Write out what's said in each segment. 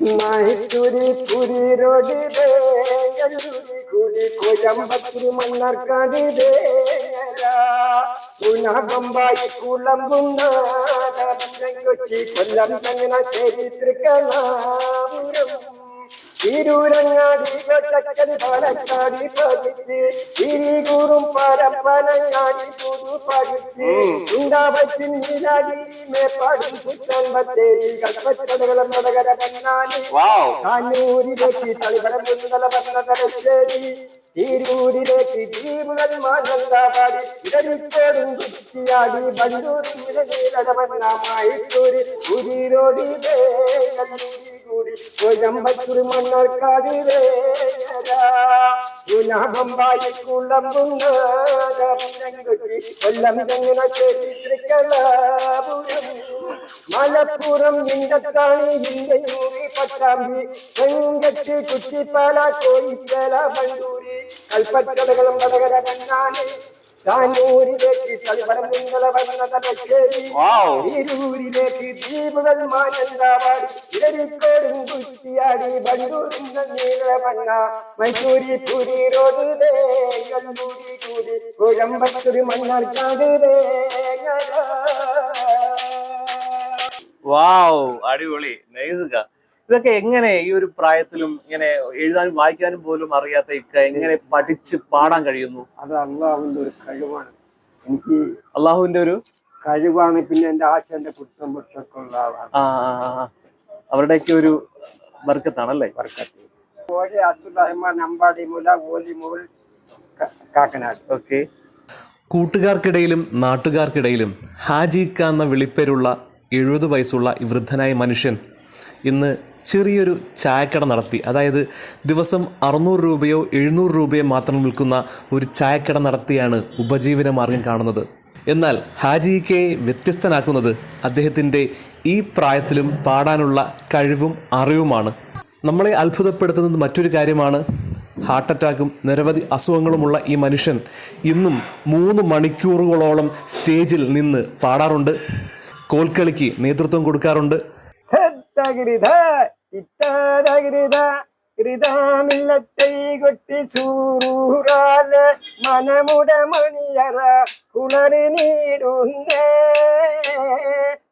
മൈസൂരി പുരി റോഡ് ബേങ്ങല്ലൂരി കൂടി കോയമ്പത്തൂർ മണ്ണാർക്കാട് ബംബായി കുളമ്പുന്ന കൊച്ചി കൊല്ലം തങ്ങന ചരിത്രകലാപുരം തിരൂരങ്ങാടി പാലക്കാടി പതിച്ച് തിരികൂറും പരപ്പനങ്ങാടി പുതു പതിച്ച് ഉണ്ടാപത്തിൻ നീരാടി മേപ്പാടും പുത്തൻ ബത്തേരി കൽപ്പറ്റടകളം നടകര പന്നാലി വാവ് കണ്ണൂരിലേക്ക് തളിപരം മുന്തല പറഞ്ഞ തലശ്ശേരി തിരൂരിലേക്ക് ദ്വീപുകൾ മാനന്താപാടി ഇടരിക്കോടും കുറ്റിയാടി ബണ്ടൂരും ഇടനീലടമണ്ണാമായി കോയമ്പത്തൂർ മലപ്പുറം ഇണ്ടത്താണി ഇണ്ടയൂരി പട്ടാമ്പി. വെങ്കറ്റ് കുറ്റിപ്പാല കോയിക്കല ബണ്ടൂരി കൽപ്പറ്റടകളും വടകര കണ്ണാനി താനൂരിലേക്ക് കളിപടം നിങ്ങള വന്ന തലശ്ശേരി തിരൂരിലേക്ക് ദ്വീപുകൾ മാനന്താവാടി. ഇടരിക്കോടും കുറ്റിയാടി ബണ്ടൂരും നീലവണ്ണ മൈസൂരി പുരി റോഡ് കല്ലൂരി കൂടി കോയമ്പത്തൂർ മണ്ണാർക്കാട് വാവ് അടിപൊളി. നൈസുക ഇതൊക്കെ എങ്ങനെ ഈ ഒരു പ്രായത്തിലും ഇങ്ങനെ എഴുതാനും വായിക്കാനും പോലും അറിയാത്ത ഇക്ക എങ്ങനെ പഠിച്ച് പാടാൻ കഴിയുന്നു? അത് അള്ളാഹുവിന്റെ ഒരു കഴിവാണ്. എനിക്ക് അള്ളാഹുവിന്റെ ഒരു കഴിവാണ് പിന്നെ എന്റെ ആശന്റെ പുട്ടും ഉള്ള ആളാണ്. അവരുടെയൊക്കെ ഒരു വർക്കത്താണല്ലേ? വർക്കത്ത്. ഓലെ അബ്ദുൽ റഹ്മാൻ അമ്പാടി മുല ഓലി മുകൾ കാക്കനാട്. ഓക്കെ. കൂട്ടുകാർക്കിടയിലും നാട്ടുകാർക്കിടയിലും ഹാജിക്ക എന്ന വിളിപ്പേരുള്ള എഴുപത് വയസ്സുള്ള ഈ വൃദ്ധനായ മനുഷ്യൻ ഇന്ന് ചെറിയൊരു ചായക്കട നടത്തി. അതായത് ദിവസം അറുന്നൂറ് രൂപയോ എഴുന്നൂറ് രൂപയോ മാത്രം വിൽക്കുന്ന ഒരു ചായക്കട നടത്തിയാണ് ഉപജീവന മാർഗം കാണുന്നത്. എന്നാൽ ഹാജി കെ വ്യത്യസ്തനാക്കുന്നത് അദ്ദേഹത്തിന്റെ ഈ പ്രായത്തിലും പാടാനുള്ള കഴിവും അറിവുമാണ്. നമ്മളെ അത്ഭുതപ്പെടുത്തുന്നത് മറ്റൊരു കാര്യമാണ്. ഹാർട്ട് അറ്റാക്കും നിരവധി അസുഖങ്ങളുമുള്ള ഈ മനുഷ്യൻ ഇന്നും മൂന്ന് മണിക്കൂറുകളോളം സ്റ്റേജിൽ നിന്ന് പാടാറുണ്ട്. കോൽക്കളിക്ക് നേതൃത്വം കൊടുക്കാറുണ്ട്. ഇത്താരഗിരിധ ഗിരിതാമില്ലത്തൈ കൊട്ടി സൂറൂറാൽ മനമുട മണിയറ കുളറി നീടുന്നേ.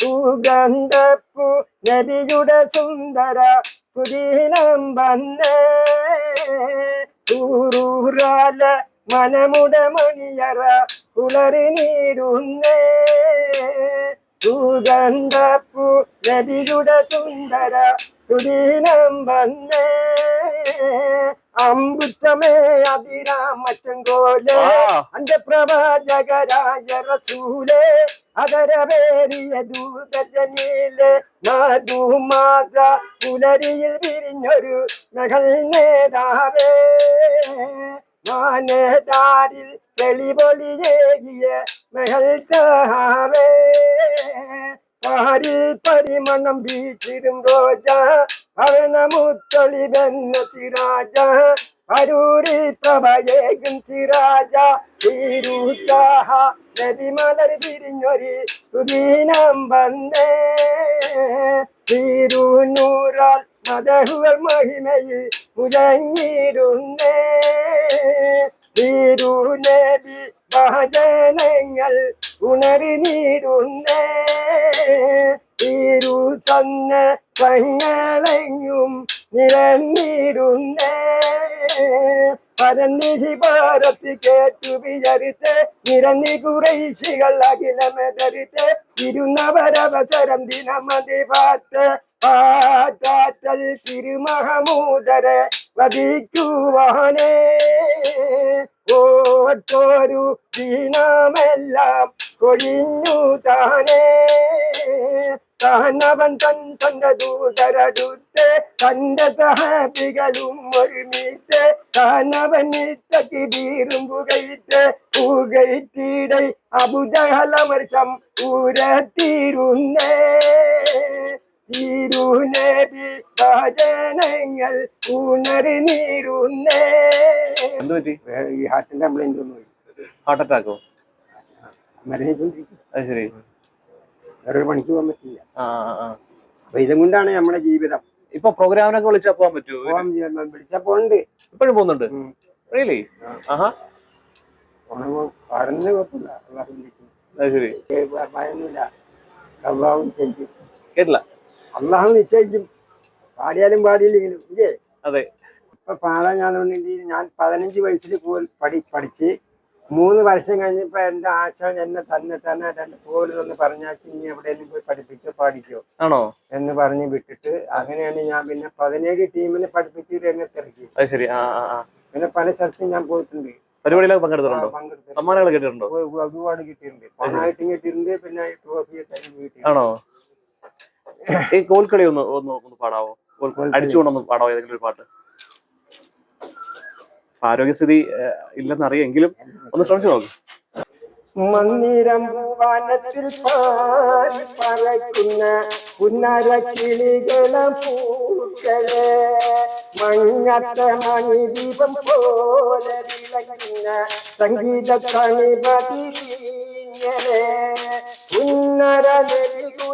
സുഗന്ധപ്പു നരിയുടെ സുന്ദര പുരീനം വന്നേ. സൂറൂറാൽ മനമുട മണിയറ കുളറി നീടുന്നേ. സുഗന്ധപ്പു നരിയുടെ സുന്ദര തുരീനം വന്നേ. അമ്പുത്തമേ അതിരാമച്ചങ്കോലെ ആ. അന്റെ പ്രവാചകരായ റസൂലെ അതരവേറിയ ദൂതജനീലെ നാദുമാസ പുലരിയിൽ വിരിഞ്ഞൊരു മകൾ നേതാവേ. മാനേതാരിൽ തെളിപൊളിയേകിയ മകൾ താവേ പാരിൽ പരിമണം വീച്ചിടും റോജ? അവന മുത്തൊളി വെന്ന സിരാജ അരൂരിൽ പ്രഭയേകും സിരാജ തിരുത്താഹ നബിമലർ തിരിഞ്ഞൊരി സുദീനം വന്നേ. തിരുനൂറാൽ മതഹുകൾ മഹിമയിൽ മുഴങ്ങിടുന്നേ തിരുനബി ഭജനങ്ങൾ ഉണരി നീടുന്നേ തിരു തന്ന തങ്ങളെങ്ങും നിരന്നിടുന്നേ പരന്നിധി ഭാരത്തി കേട്ടു വിചരിച്ച് നിരന്നി കുറേശികൾ അഖിലമെതരിച്ച് ഇരുന്നവരവസരം ദിനമതി പാത്ത് പാറ്റാറ്റൽ തിരുമഹമൂദരെ വധിക്കുവാനേ ഓരു ദീനമെല്ലാം കൊഴിഞ്ഞു താനേ. താനവൻ തൻ തന്റെ ദൂതരടുത്ത് തന്റെ സഹാബികളും ഒരുമിച്ച് താനവൻ ഇട്ടക്ക് വീറും പുകയിട്ട് പുകയിട്ടിടை അബുജഹലമർശം ഉരത്തിരുന്നേ തിരുനബി ഭജനങ്ങൾ ഉണർന്നിടുന്നേ. നീടുന്നേ എന്ത് പറ്റി? ഈ ഹാർട്ടിന്റെ കംപ്ലൈന്റ് ഒന്നും ഹാർട്ട് അറ്റാക്കോ? അത് ശരി. വേറൊരു പണിക്ക് പോകാൻ പറ്റില്ല. ആ ആ, അപ്പൊ ഇതും കൊണ്ടാണ് നമ്മുടെ ജീവിതം. ഇപ്പൊ പ്രോഗ്രാമിനൊക്കെ വിളിച്ചാ പോകാൻ പറ്റുമോ പോകാൻ ചെയ്യുമ്പോ വിളിച്ചപ്പോ ഉണ്ട് ഇപ്പോഴും പോകുന്നുണ്ട്? റിയലി. ആഹാ. കുഴപ്പമില്ല. അത് ശരി. ഭയമൊന്നുമില്ല കേട്ടില്ല? അള്ളാഹു നിശ്ചയിക്കും. പാടിയാലും പാടിയില്ലെങ്കിലും. ഇല്ലേ? അതെ. ഇപ്പൊ പാടാൻ ഞാൻ ഞാൻ പതിനഞ്ച് വയസ്സിൽ പഠി പഠിച്ച് മൂന്ന് വർഷം കഴിഞ്ഞപ്പോ എന്റെ ആശ എന്നെ തന്നെ തന്നെ രണ്ട് പോലും ഒന്ന് പറഞ്ഞാക്കി നീ എവിടെയെങ്കിലും പോയി പഠിപ്പിച്ചോ പാടിക്കോ ആണോ? എന്ന് പറഞ്ഞ് വിട്ടിട്ട് അങ്ങനെയാണ് ഞാൻ പിന്നെ പതിനേഴ് ടീമിനെ പഠിപ്പിച്ച് രംഗത്തിറക്കി. ശരി. പിന്നെ പല സ്ഥലത്തും ഞാൻ പോയിട്ടുണ്ട്. പരിപാടിയിലൊക്കെ പങ്കെടുത്തിട്ടുണ്ടോ? പങ്കെടുത്ത് സമ്മാനങ്ങൾ കിട്ടിയിട്ടുണ്ടോ? ഒരുപാട് കിട്ടിയിട്ടുണ്ട്. പണമായിട്ടും കിട്ടിയിട്ടുണ്ട് പിന്നെ ട്രോഫിയൊക്കെ ആണോ? ഈ കോൽക്കളി ഒന്ന് ഒന്ന് ഒന്ന് പാടാവോ. അടിച്ചുകൊണ്ടൊന്ന് പാടാവോ ഏതെങ്കിലും ഒരു പാട്ട്? ആരോഗ്യസ്ഥിതി ഇല്ലെന്ന് ഇല്ലെന്നറിയാം എങ്കിലും ഒന്ന് ശ്രമിച്ചു നോക്ക്. മന്ദിരം വനത്തിൽ പാടി പറക്കുന്ന പുന്നര കിളികളും പൂക്കളെ മഞ്ഞത്ത മണിദീപം പോലെ വിളയ്ക്കുന്ന സംഗീത കണിപതിങ്ങനെ പുന്നര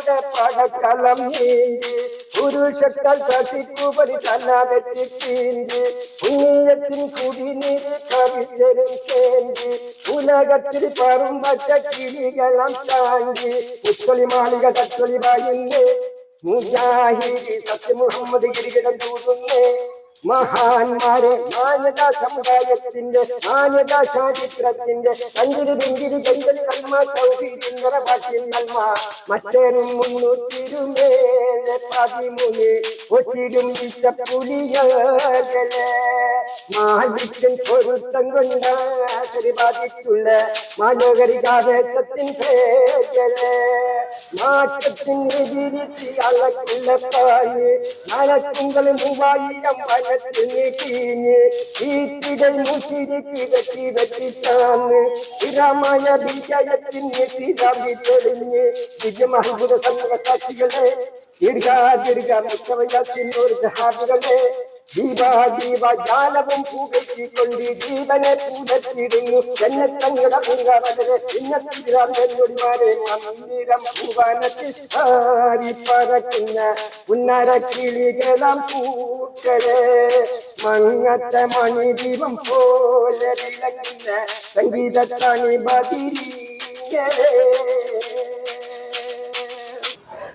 നെല്ലികൂട പടക്കളം നീന്തി പുരുഷത്താൽ സസിക്കുപരി തല വെട്ടിത്തീന്തി പുണ്യത്തിൻ കുടിനീര് കവിതരും കേന്തി ഉലകത്തിൽ പറും പച്ച കിളികളം താങ്കി ഉത്തൊളി മാളിക തത്തൊളി വായുന്നേ. മുജാഹിദി സത്യ മുഹമ്മദ് ഗിരികിടം തൂതുന്നേ മഹാന്മാരെ മാന്യതാ സമുദായത്തിന്റെ മാന്യതാ ചാരിത്രത്തിന്റെ കഞ്ചിരി ബിങ്കിരി കഞ്ചൽ കൽമ മുന്നൂറ്റിരുമേലെ പതിമൂന്ന് വിച്ച പുലിയകളെ മാലിക്യൻ പൊരുത്തം മനോഹരികാവേശത്തിൻ പേജലെ മാറ്റത്തിന് വിരിച്ച് അളക്കുള്ള പായ് നലക്കുങ്കൾ മൂവായിരം വനത്തിന് കീഞ്ഞ് ഈറ്റിടൽ മുച്ചിരി കിടക്കി വെച്ചിട്ടാന്ന് സ്ഥിരമായ വിജയത്തിന് സ്ഥിരം തെളിഞ്ഞ് വിജയമത്ഭുത സംഘസാക്ഷികളെ ദീർഘ ദീർഘ മുഖവയത്തിനൊരു ജഹാബുകളെ ദീപ ദീപ ജാലവും പുകറ്റിക്കൊണ്ട് ജീവനെ പൂടത്തിടുന്നു എന്നെ തങ്ങളുടെ പൂങ്കാവലെ ഇന്നത്തിരാമന്മാരെ മന്ദിരം പൂവനത്തിൽ പറക്കുന്ന ഉന്നര കിളികളം പൂക്കളെ മങ്ങത്ത മണിദീപം പോലെ വിളങ്ങുന്ന സംഗീതത്താണി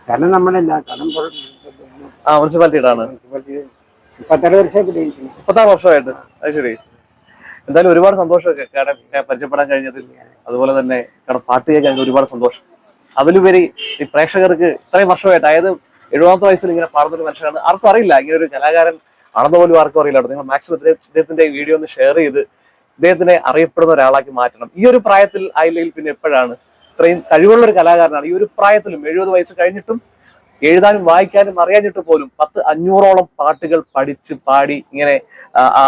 കാരണം നമ്മളല്ല കാരണം ആ മുനിസിപ്പാലിറ്റിയുടെ ആണ്. മുപ്പത്താറ് വർഷം കിട്ടിയിരിക്കുന്നു മുപ്പത്താറ് വർഷമായിട്ട്. അത് ശരി. എന്തായാലും ഒരുപാട് സന്തോഷമൊക്കെ പരിചയപ്പെടാൻ കഴിഞ്ഞതിൽ. അതുപോലെ തന്നെ കാരണം പാട്ട് കേൾക്കാൻ ഒരുപാട് സന്തോഷം. അതിലുപരി ഈ പ്രേക്ഷകർക്ക് ഇത്രയും വർഷമായിട്ട് അതായത് എഴുപതാമത്തെ വയസ്സിൽ ഇങ്ങനെ പാടുന്നൊരു മനുഷ്യനാണ്. ആർക്കും അറിയില്ല. ഇങ്ങനെ ഒരു കലാകാരൻ ആണെന്ന് പോലും ആർക്കും അറിയില്ല നിങ്ങൾ മാക്സിമം ഇദ്ദേഹത്തിന്റെ വീഡിയോ ഒന്ന് ഷെയർ ചെയ്ത് ഇദ്ദേഹത്തിനെ അറിയപ്പെടുന്ന ഒരാളാക്കി മാറ്റണം. ഈ ഒരു പ്രായത്തിൽ ആയില്ലെങ്കിൽ പിന്നെ എപ്പോഴാണ്? ഇത്രയും കഴിവുള്ള ഒരു കലാകാരനാണ്. ഈ ഒരു പ്രായത്തിലും എഴുപത് വയസ്സ് കഴിഞ്ഞിട്ടും എഴുതാനും വായിക്കാനും അറിയാഞ്ഞിട്ട് പോലും പത്ത് അഞ്ഞൂറോളം പാട്ടുകൾ പഠിച്ച് പാടി ഇങ്ങനെ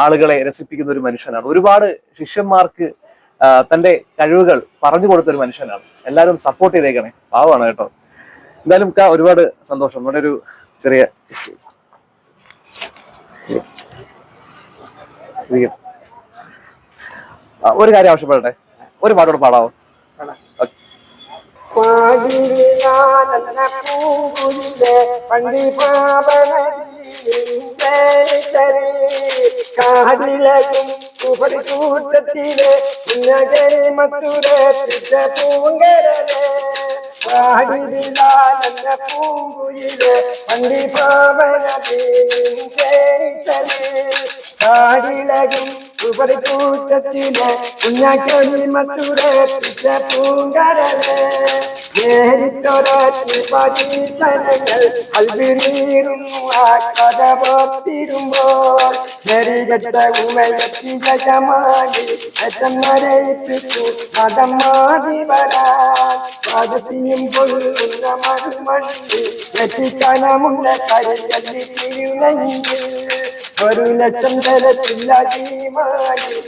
ആളുകളെ രസിപ്പിക്കുന്ന ഒരു മനുഷ്യനാണ്. ഒരുപാട് ശിഷ്യന്മാർക്ക് തന്റെ കഴിവുകൾ പറഞ്ഞു കൊടുത്ത ഒരു മനുഷ്യനാണ്. എല്ലാവരും സപ്പോർട്ട് ചെയ്തേക്കണേ. പാവമാണ് കേട്ടോ. എന്തായാലും ക ഒരുപാട് സന്തോഷം. നമ്മുടെ ഒരു ചെറിയ. ഒരു കാര്യം ആവശ്യപ്പെടട്ടെ. ഒരു പാട്ടോട് പാടാവോ. ഉപരി കൂട്ടത്തിലെ നഗരി മത്തുരെ പൂങ്കരലെ പാടിനാനന്ന പൂങ്കുലിലെ പണ്ടി കാടിലകും ഉപരി കൂട്ടത്തിലെ കുഞ്ഞാക്കരി മത്തുരെ പൂങ്കരലെ നേരിട്ടൊരത്തി പരീക്ഷണങ്ങൾ അൽവിനീറുന്നു ആ കഥ പോത്തിരുമ്പോൾ നെറികെട്ട ഉമയത്തി ജമാലി അച്ഛന്മാരയിപ്പിച്ചു മതം മാറി വരാൻ. പദത്തിയും കൊള്ളുന്ന മറുമണ്ണി എത്തിക്കണമുള്ള കരികല്ലി തിരുനെങ്കിൽ ഒരു ലക്ഷം തരത്തില്ല മൊഴി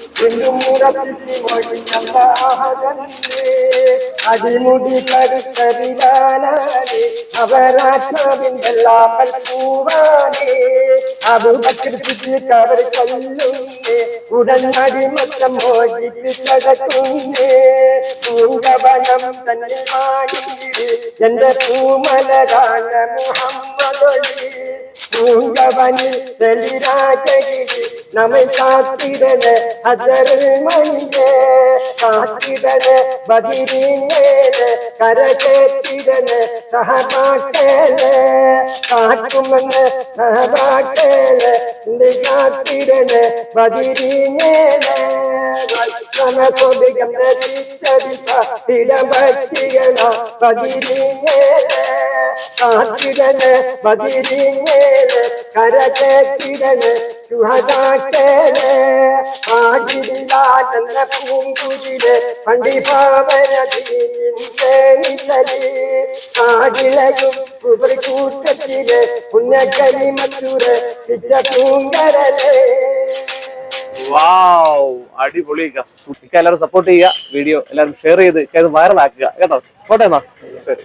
അടിമുടി കരുത്തരിലാനാണ് അവരാത്മാവിന്റെല്ലാപ്പൽ പൂവാനേ അബുബക്കർ സിദ്ദീഖ് അവർ കൊല്ലുന്നേ ഉടനടിമത്തം മോചിച്ച് കിടക്കുന്നേ പൂങ്കവനം തന്നെ എന്റെ പൂമലരാണ് മുഹമ്മദൊലി പൂങ്കവനിൽ நம்மை காத்திடன அதரு மணியே. காத்திடன பதிரினேல கரகேத்திடன சகபாக்கேல காட்டுமன சகபாக்கேல இந்த காத்திடன பதிரினேல കൂട്ടത്തിൽ പുണ്യക്കലി മറ്റൂര് ചിറ്റ പൂങ്കരലേ വാവ് അടിപൊളി. ഇക്ക. സപ്പോർട്ട് ചെയ്യുക വീഡിയോ എല്ലാവരും ഷെയർ ചെയ്ത് വൈറലാക്കുക കേട്ടോ? പോട്ടെ എന്നാ. ശരി.